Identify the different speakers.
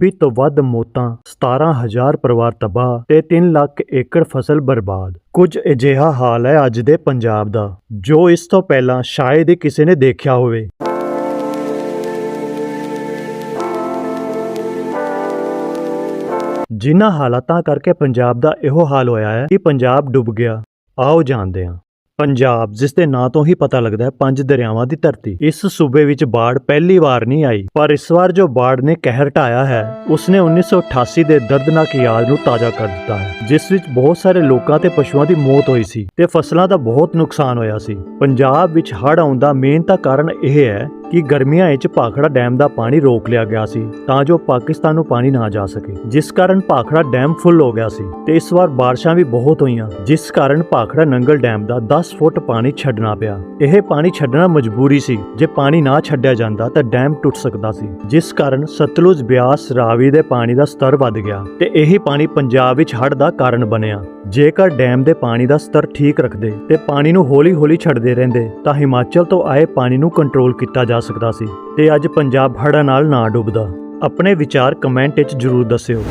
Speaker 1: ਵੀ ਤੋਂ ਵੱਧ ਮੌਤਾਂ 17000 ਪਰਿਵਾਰ ਤਬਾਹ ਤੇ 3 ਲੱਖ ਏਕੜ ਫਸਲ ਬਰਬਾਦ। ਕੁਝ ਅਜਿਹਾ ਹਾਲ ਹੈ ਅੱਜ ਦੇ ਪੰਜਾਬ ਦਾ, ਜੋ ਇਸ ਤੋਂ ਪਹਿਲਾਂ ਸ਼ਾਇਦ ਹੀ ਕਿਸੇ ਨੇ ਦੇਖਿਆ ਹੋਵੇ। ਜਿਨ੍ਹਾਂ ਹਾਲਾਤਾਂ ਕਰਕੇ ਪੰਜਾਬ ਦਾ ਇਹੋ ਹਾਲ ਹੋਇਆ ਹੈ ਕਿ ਪੰਜਾਬ ਡੁੱਬ ਗਿਆ। ਆਓ ਜਾਣਦੇ ਹਾਂ। ਪੰਜਾਬ, ਜਿਸ ਦੇ ਨਾਂ ਤੋਂ ਹੀ ਪਤਾ ਲੱਗਦਾ ਹੈ, ਪੰਜ ਦਰਿਆਵਾਂ ਦੀ ਧਰਤੀ। ਇਸ ਸੂਬੇ ਵਿੱਚ ਬਾੜ ਪਹਿਲੀ ਵਾਰ ਨਹੀਂ ਆਈ, ਪਰ ਇਸ ਵਾਰ ਜੋ ਬਾੜ ਨੇ ਕਹਿਰ ਢਾਇਆ ਹੈ, ਉਸਨੇ 1988 ਦੇ ਦਰਦਨਾਕ ਯਾਦ ਨੂੰ ਤਾਜ਼ਾ ਕਰ ਦਿੱਤਾ ਹੈ, ਜਿਸ ਵਿੱਚ ਬਹੁਤ ਸਾਰੇ ਲੋਕਾਂ ਤੇ ਪਸ਼ੂਆਂ ਦੀ ਮੌਤ ਹੋਈ ਸੀ ਤੇ ਫਸਲਾਂ ਦਾ ਬਹੁਤ ਨੁਕਸਾਨ ਹੋਇਆ ਸੀ। ਪੰਜਾਬ ਵਿੱਚ ਹੜ੍ਹ ਆਉਣ ਦਾ ਮੇਨ ਤਾਂ ਕਾਰਨ ਇਹ ਹੈ ਕਿ ਗਰਮੀਆਂ ਵਿੱਚ ਭਾਖੜਾ ਡੈਮ ਦਾ ਪਾਣੀ ਰੋਕ ਲਿਆ ਗਿਆ ਸੀ ਤਾਂ ਜੋ ਪਾਕਿਸਤਾਨ ਨੂੰ ਪਾਣੀ ਨਾ ਜਾ ਸਕੇ। ਜਿਸ ਕਾਰਨ ਭਾਖੜਾ ਡੈਮ ਫੁੱਲ ਹੋ ਗਿਆ ਸੀ ਤੇ ਇਸ ਵਾਰ ਬਾਰਿਸ਼ਾਂ ਵੀ ਬਹੁਤ ਹੋਈਆਂ, ਜਿਸ ਕਾਰਨ ਭਾਖੜਾ ਨੰਗਲ ਡੈਮ ਦਾ 10 ਫੁੱਟ ਪਾਣੀ ਛੱਡਣਾ ਪਿਆ। ਇਹ ਪਾਣੀ ਛੱਡਣਾ ਮਜਬੂਰੀ ਸੀ। ਜੇ ਪਾਣੀ ਨਾ ਛੱਡਿਆ ਜਾਂਦਾ ਤਾਂ ਡੈਮ ਟੁੱਟ ਸਕਦਾ ਸੀ, ਜਿਸ ਕਾਰਨ ਸਤਲੁਜ ਬਿਆਸ ਰਾਵੀ ਦੇ ਪਾਣੀ ਦਾ ਸਤਰ ਵੱਧ ਗਿਆ ਤੇ ਇਹੀ ਪਾਣੀ ਪੰਜਾਬ ਵਿੱਚ ਹੜ੍ਹ ਦਾ ਕਾਰਨ ਬਣਿਆ। ਜੇਕਰ ਡੈਮ ਦੇ ਪਾਣੀ ਦਾ ਸਤਰ ਠੀਕ ਰੱਖਦੇ ਤੇ ਪਾਣੀ ਨੂੰ ਹੌਲੀ-ਹੌਲੀ ਛੱਡਦੇ ਰਹਿੰਦੇ ਤਾਂ ਹਿਮਾਚਲ ਤੋਂ ਆਏ ਪਾਣੀ ਨੂੰ ਕੰਟਰੋਲ ਕੀਤਾ ਜਾ ਸਕਦਾ ਸੀ ਤੇ ਅੱਜ ਪੰਜਾਬ ਹੜ੍ਹਾਂ ਨਾਲ ਨਾ ਡੁੱਬਦਾ। ਆਪਣੇ ਵਿਚਾਰ ਕਮੈਂਟ ਵਿੱਚ ਜਰੂਰ ਦੱਸਿਓ।